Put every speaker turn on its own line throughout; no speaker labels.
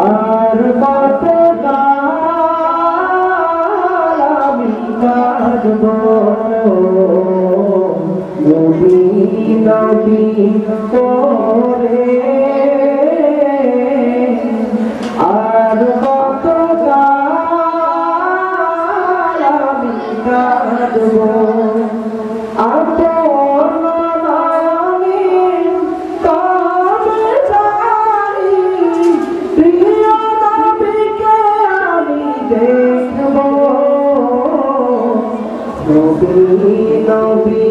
আর কত আমি কাঁদব নবী নবী করে তুমি নবী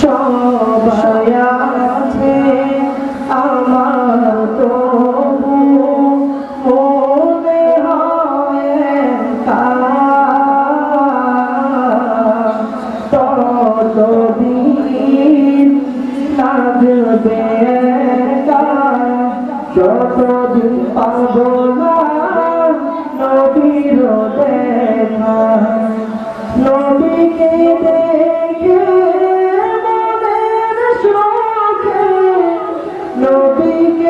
সবাই আছে আমার তো মনে হয় ততদিন থাকবে যতদিন পাবো না নদীর y que